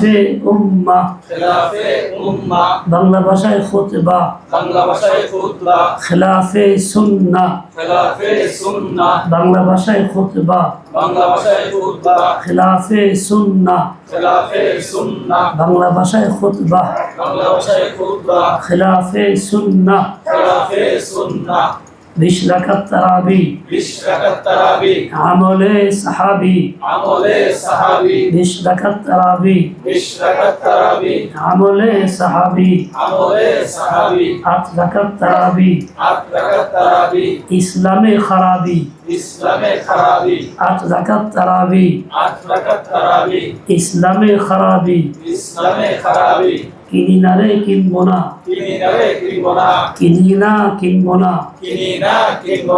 খেলাফে উম্মা। খেলাফে উম্মা। বাংলা ভাষায় খুতবা। বাংলা ভাষায় খুতবা। খেলাফে সুন্না। খেলাফে সুন্নাহ বাংলা ভাষায় খুতবা। বাংলা ভাষায় খুতবা। খেলাফে সুন্না। খেলাফে সুন্নাহ বাংলা ভাষায় খুতবা। বাংলা ভাষায় খুতবা। খেলাফে সুন্না। খেলাফে সুন্নাহ বিশ রাকাত তারাবি বিশ রাকাত তারাবি আমলে সাহাবি আমলে সাহাবি বিশ রাকাত তারাবি বিশ রাকাত তারাবি আমলে সাহাবি আমলে সাহাবি আট রাকাত তারাবি আট রাকাত তারাবি ইসলামে খারাবি ইসলামে খারাবি আট রাকাত তারাবি আট রাকাত তারাবি ইসলামে খারাবি ইসলামে খারাবি কিনি না। রে কিনবো না। কিনি না। কিনবো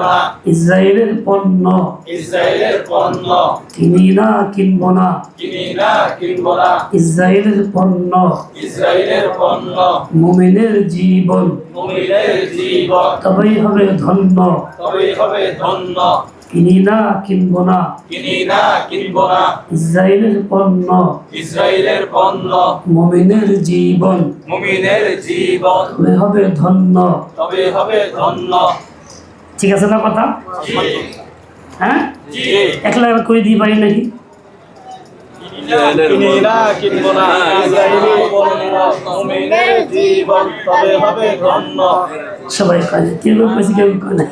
না। ইসরায়েলের পণ্য। ইসরায়েলের পণ্য। কিনি না কিনবো না। কিনি না কিনবো না। ইসরায়েলের পণ্য। ইসরায়েলের পণ্য। মুমিনের জীবন। মুমিনের জীবন। তবেই হবে ধন্য। তবেই হবে ধন্য। কিনি না কিনবো না কিনি না কিনবো না ইসরায়েলের পণ্য। ইসরায়েলের পণ্য। মুমিনের জীবন। মুমিনের জীবন। তবে হবে ধন্য। তবে হবে ধন্য। ঠিক আছে না কথা? হ্যাঁ? জি। একলা করে দিয়ে পারি নাকি? কিনি না কিনবো না ইসরায়েলের পণ্য মুমিনের জীবন। তবে হবে ধন্য। সবাই কাজে কেউ কেউ না।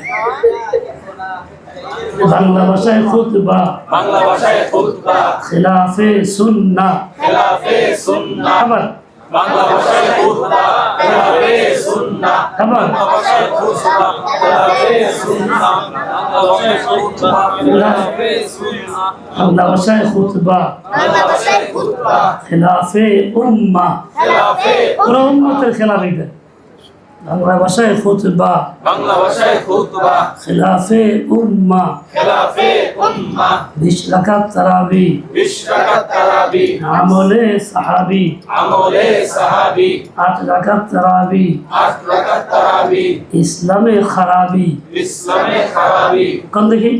বাংলা ভাষায় খুতবা। বাংলা ভাষায় খুতবা। খেলাফে সুন্না। খেলাফে সুন্নাহ আবার বাংলা ভাষায় খুতবা। খেলাফে সুন্নাহ আবার বাংলা ভাষায় খুতবা। খেলাফে সুন্নাহ বাংলা ভাষায় খুতবা। বাংলা ভাষায় খুতবা। বাংলা ভাষায় খুতবা। খেলাফে উম্মা। খেলাফে উম্মতের খেলাফ এটা বাংলা ভাষায় খুতবা। বাংলা ভাষায় খুতবা। খেলাফে উম্মা। খেলাফে উম্মাহ বিশ রাকাত তারাবি। বিশ রাকাত তারাবি। আমলে সাহাবি। আমলে সাহাবি। আট রাকাত তারাবি। আট রাকাত তারাবি। ইসলামে খারাবি। ইসলামে খারাবি। কোন দেখি?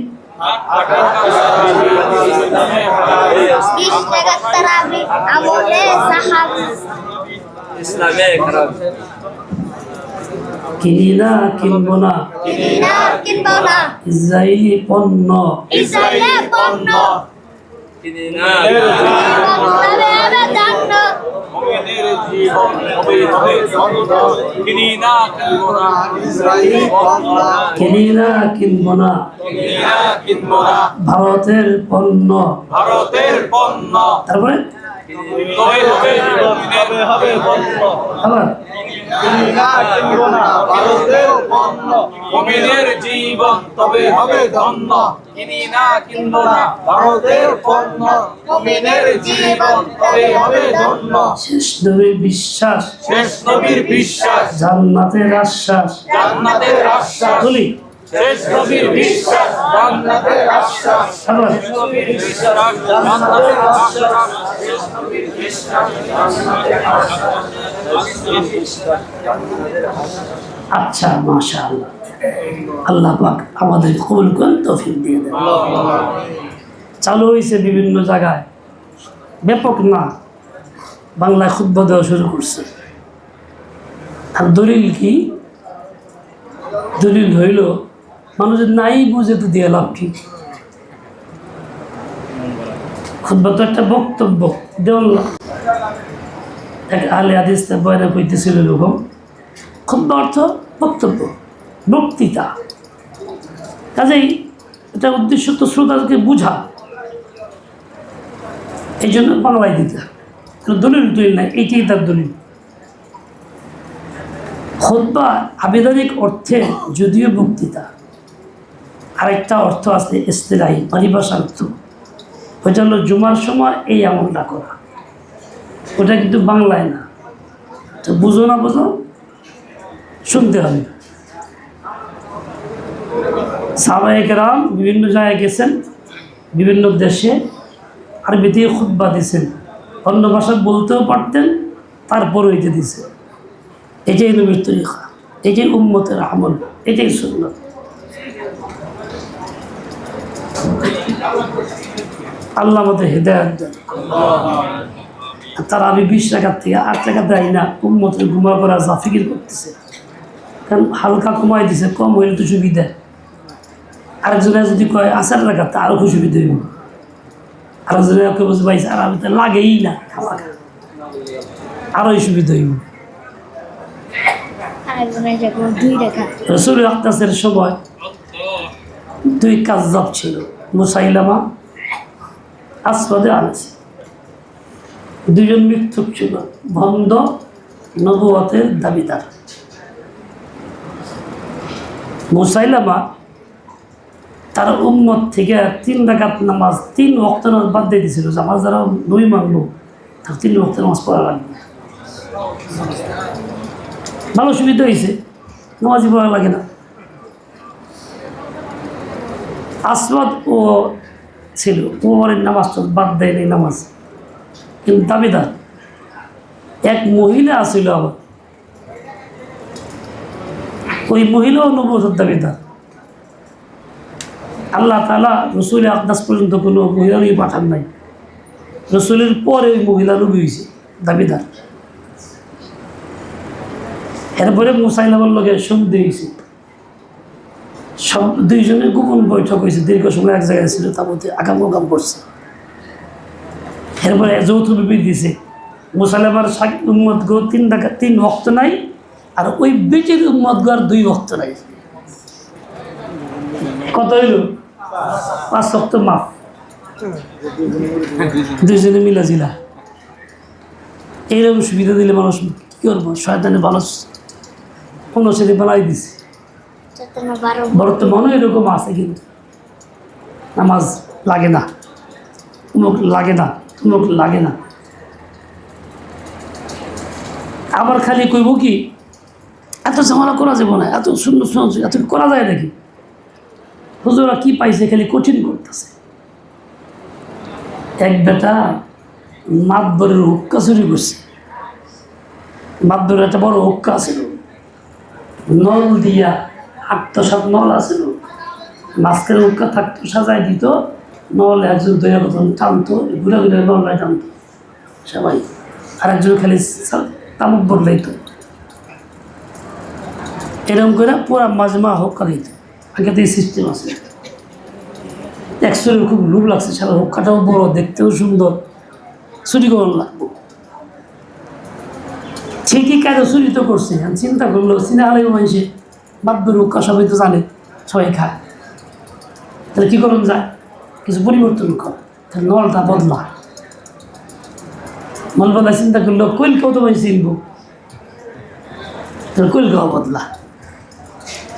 ইসলামে খারাবি বিশ টাকা তারাবি আমলে সাহাবি ইসলামে খারাবি কিনি না। কিনবো না। ইসরায়েলি পণ্য। কিনি না। কিনবো না। ভারতের পণ্য। ভারতের পণ্য। তারপরে? তবে হবে তবে হবে পণ্য আবার কিনি না কিনবো না ভারতের পণ্য মুমিনের জীবন তবে হবে ধন্য কিনি না কিনবো না ভারতের পণ্য মুমিনের জীবন তবে হবে ধন্য শেষ নবীর বিশ্বাস। শেষ নবীর বিশ্বাস। জান্নাতের আশ্বাস। জান্নাতের আশ্বাস। আচ্ছা মাশা আল্লাহ পাক আমাদের কবুল করেন তৌফিক দিয়ে দেন। চালু হয়েছে বিভিন্ন জায়গায়। ব্যাপক না, বাংলায় খুদ্া দেওয়া শুরু করছে। আর দলিল কি? দলিল হইল মানুষের নাই বুঝে তো দিয়ে লাভ কি? খুদ্া তো একটা বক্তব্য দেওয়াল না এক আলে আদিস বয়না কইতেছিল এরকম খুব অর্থ বক্তব্য, বক্তৃতা। কাজেই এটা উদ্দেশ্য তো শ্রোতাকে বুঝা। এই জন্য বাংলায় দিতে দলিল দলিল নাই, এইটাই তার দলিল। খোদ্া আবেদনিক অর্থে যদিও বক্তৃতা আরেকটা অর্থ আছে ইস্তেরাই পরিভাষার অর্থ ওইটা হলো জুমার সময় এই আমলটা করা। ওটা কিন্তু বাংলায় না। তো বুঝো না বুঝো, শুনতে হবে। সাহাবাহিক রাম বিভিন্ন জায়গায় গেছেন, বিভিন্ন দেশে, আরবিতে খুদ্া দিয়েছেন অন্য ভাষা বলতেও পারতেন তারপর ওইটা দিছে এটাই নবীর তরিকা, এটাই উম্মতের আমল, এটাই সুন্নত। আল্লাহ আমাদের হৃদয় দেন। তারা আমি বিশ টাকার থেকে আট টাকা দেয় না উন্মতের ঘুমা করা যা ফিকির করতেছে। কারণ হালকা কমাই দিছে কম হইলে তো সুবিধা। আরেকজনে যদি কয় আচার টাকা তা আরও খুশি সুবিধা হইব। আরেকজনে ওকে বুঝে পাইছে আর আমি তো লাগেই না খামাখা আরোই সুবিধা হইব। রসুল আক্তাসের সময় দুই কাজব ছিল, মুসাইলামা আসবাদে আনেছে দুজন মৃত্যুক ছিল বন্ধ নবুয়তের দাবিদার। মুসাইলামা তার উম্মত থেকে তিন রাকাত নামাজ তিন নামাজ বাদ দিয়ে দিয়েছিল যে আমার যারা নই মানবো তার তিন ওয়াক্ত নামাজ পড়া লাগবে। ভালো সুবিধা হয়েছে নামাজি পড়া লাগে না। আসবাদ ও ছিল ওমরের নামাজ তো বাদ দেয়নি নামাজ। কিন্তু দাবিদার, এক মহিলা আছিল আবার। ওই মহিলাও নবুয়তের দাবিদার। আল্লাহ তালা রসুল আকদাস পর্যন্ত কোনো মহিলা নবী পাঠান নাই। রসুলের পরে ওই মহিলা নবী হয়েছে দাবিদার। এরপরে মুসাইলামের লগে সন্ধি হয়েছে সব দুইজনে গোপন বৈঠক হয়েছে। দীর্ঘ সময় এক জায়গায় ছিল, তার মধ্যে আগাম করছে। এরপরে যৌথ বিবৃতি দিছে মুসাইলামার উম্মত গো তিন টাকা তিন ভক্ত নাই, আর ওই বেটির উম্মত গো আর দুই ভক্ত নাই। কত হইল? পাঁচ ভক্ত মাপ দুইজনে মিলা জিলা। এইরকম সুবিধা দিলে মানুষ কী করব? শয়তানে ভালো অনুসারী বানাই দিছে। বর্তমানে এরকম আছে কিন্তু। নামাজ লাগে না। তুমুক লাগে না তুমুক লাগে না। আবার খালি কইব কি, এত ঝামেলা করা যাবে না, এত সুন্দর সুন্দর এত করা যায় নাকি? হুজুরা কি পাইছে খালি কঠিন করতেছে। এক বেটা মাতবরের হুক্কা চুরি করছে। মাতবরের একটা বড় হুক্কা ছিল। নল দিয়া আটটা সাত নল আছিল মাঝখানে উৎকা থাকতো সাজাই দিত, নল একজন দয়া কথা টানতো, ঘুরে ঘুরে নলাই টানতো, সবাই। আর একজন খালি তামুক বদলাইতো। এরকম করে পুরা মাজমা হোক্কা দিত আগে থেকে সিস্টেম আছে। একশোরের খুব লোভ লাগছে সারা হোক্কাটাও বড়, দেখতেও সুন্দর। চুরি করার লাগবো। ঠিকই কাজে চুরি তো করছে চিন্তা করল, চিনা হলে মানুষে বাদ্য রক্ষা সবাই তো জানে, সবাই খায়। তাহলে কী করুন যায়? কিছু পরিবর্তন কর। তাহলে নলটা বদলা। নল বদলা, চিন্তা করল কইলকেও তো মানুষ চিনব। তাহলে কইলকেও বদলা।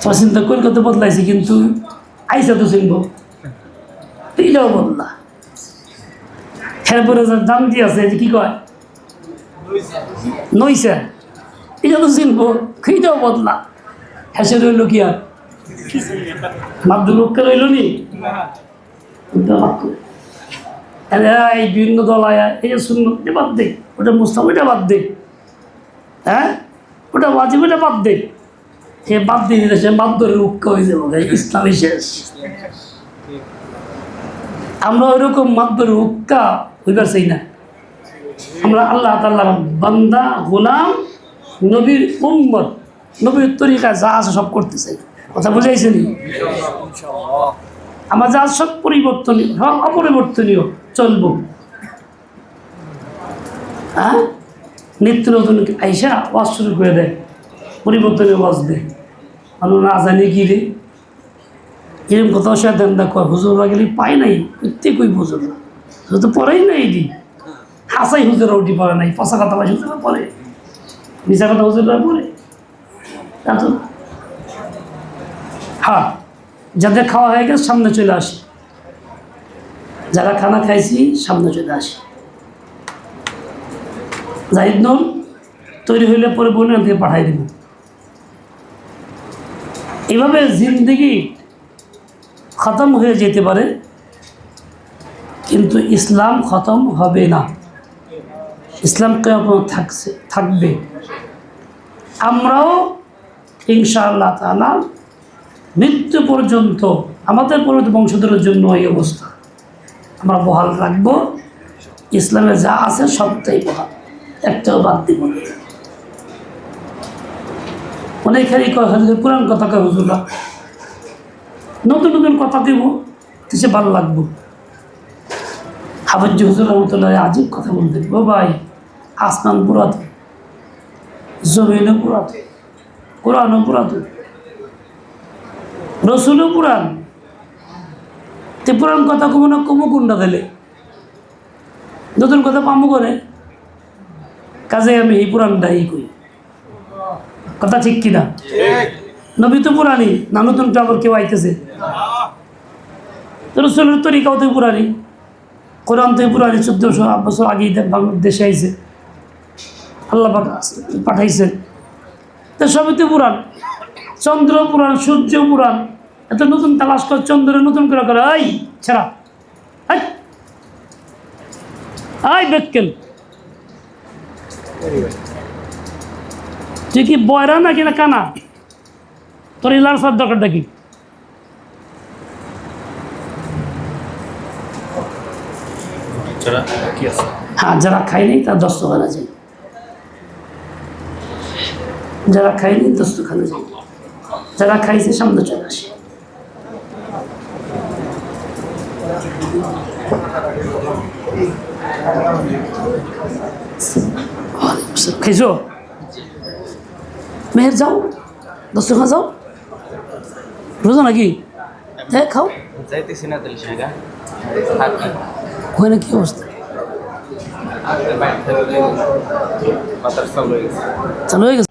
সব চিন্তা কইলকে তো বদলাইছে, কিন্তু আইসা তো চিনব। এইটাও বদলা। এরপরে দাম দিয়ে আছে, যে কী কয়? নইছে। এটা তো চিনবো, সেইটাও বদলা। হেসে রইল কি আর? রইল নি? এই বিভিন্ন দল আয়া, এই শূন্য বাদ দে? ওটা মুস্তাম ওটা বাদ দে। হ্যাঁ? ওটা ওয়াজিব ওটা বাদ দে। সে বাদ দিয়ে দিলে সে বাদ রুক্কা হয়ে যাব ইসলামী শেষ। আমরা ওইরকম মাদ্দর রুক্কা হইবার চাই না। আমরা আল্লাহ তাল্লাহ বান্দা, গোলাম, নবীর উম্মত। নবীর তরিকা যা আছে সব করতেছে। কথা বুঝাইছেন? আমার যা সব পরিবর্তনীয়, সব অপরিবর্তনীয় চলব। হ্যাঁ? নিত্য নতুন আইসা ওয়াজ শুরু করে দেয় পরিবর্তনীয় ওয়াজ দেয়। আমরা না জানি কি রে? এরকম কথা সে দেন দেখো হুজুরা গেলে পাই নাই প্রত্যেক ওই হুজুরা তো পড়াই নাই এটি। হাসাই হুজুরা উঠি পড়ে নাই, পচা কথা হুজুরা পড়ে। মিশা কথা হুজুরা পড়ে। হ্যাঁ যাদের খাওয়া হয়ে গেছে, সামনে চলে আসে। যারা খানা খাইছি, সামনে চলে আসে। জাহিদ নন তৈরি হইলে পরে বোনের থেকে পাঠাই দেব। এভাবে জিন্দগি খতম হয়ে যেতে পারে, কিন্তু ইসলাম খতম হবে না। ইসলাম কেমন থাকছে, থাকবে। আমরাও ইনশাআল্লাহ তালা মৃত্যু পর্যন্ত আমাদের পরবর্তী বংশধরের জন্য এই অবস্থা। আমরা বহাল রাখব। ইসলামে যা আছে সবটাই বহাল। একটাও বাদ দিব না। অনেক খালি হুজুর পুরান কথা কয় হুজুরা নতুন নতুন কথা দিব সে ভালো লাগবো? হাফিজ হুজুর রহমতুল্লাহ আজিব কথা বলতেন ও ভাই, আসমান পুরাতন, জমিনও পুরাতন। কোরআনও পুরাতন রসুলও পুরাণ তে পুরান কথা কমো না কমো কুন্ডা দিলে নতুন কথা পামো করে। কাজে আমি এই পুরাণটাই কই কথা ঠিক কিনা নবী তো পুরানি না নতুন আবার কেউ আইতেছে। রসুলের তরিকাও তো পুরানি কোরআন তো পুরানি চোদ্দশো আট বছর আগেই বাংলাদেশে আইছে। আল্লাহ পাঠাইছেন। তো সবই তো পুরাণ। চন্দ্র পুরাণ সূর্য পুরাণ। এত নতুন তালাশ কর চন্দ্র নতুন করে করে। আই ছেড়া। আই বেক্কেল তুই কি বয়রা নাকি না কানা? তোর ইলার সার দরকারটা কি? হ্যাঁ যারা খায়নি তার দস্তখানা যায় যারা খায়নি দস্তখানা যায় যারা খাইছে সামনে চলে আসে। খাইছো মেহের যাও। দস্তখানা যাও। রোজা নাকি? হ্যাঁ খাও। যাইতেছি না তাহলে সেটা ওখানে কি অবস্থা? চালু হয়ে গেছে?